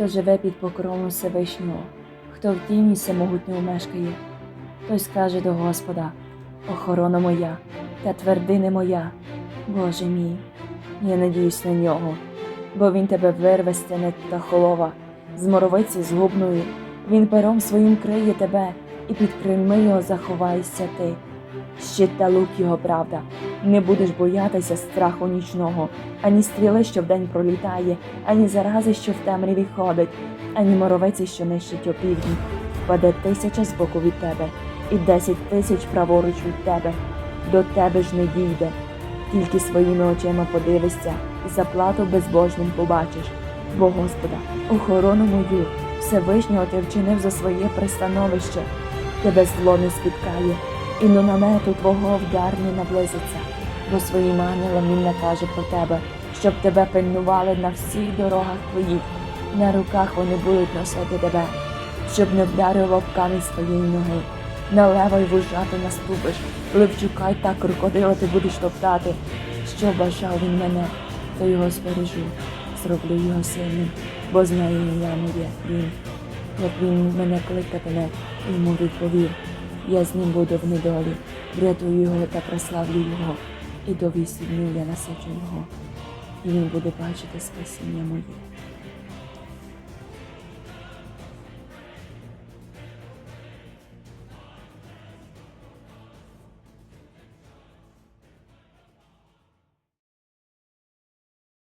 хто живе під покровом Всевишнього, хто в тіні всемогутнього мешкає, той скаже до Господа, охорона моя та твердине моя, Боже мій, я надіюсь на нього, бо він тебе вирве з тени та холова, з моровиці згубної, він пером своїм криє тебе, і під крильми його заховаєшся ти. Щит та лук його правда, не будеш боятися страху нічного, ані стріли, що вдень пролітає, ані зарази, що в темряві ходить, ані моровиці, що нищить опівдні. Впаде тисяча з боку від тебе, і десять тисяч праворуч від тебе. До тебе ж не дійде. Тільки своїми очима подивишся, і заплату безбожним побачиш. Бо Господа, охорону мою, Всевишнього ти вчинив за своє пристановище, тебе зло не спіткає, і до намету твого вдар не наблизиться, бо своїм ангелам він накаже про тебе, щоб тебе пильнували на всіх дорогах твоїх, на руках вони будуть носити тебе, щоб не вдарив об камінь своєї ноги. На лева й вужати наступиш, Левчука й так крокодила ти будеш топтати. Що бажав він мене, то його збережу, зроблю його сильним, бо знає ім'я моє він. Як він мене кликатиме, йому відповів. Я з ним буду в недолі, врятую його та прославлю його, і до вісі днів я насичу його, і він буде бачити спасіння моє.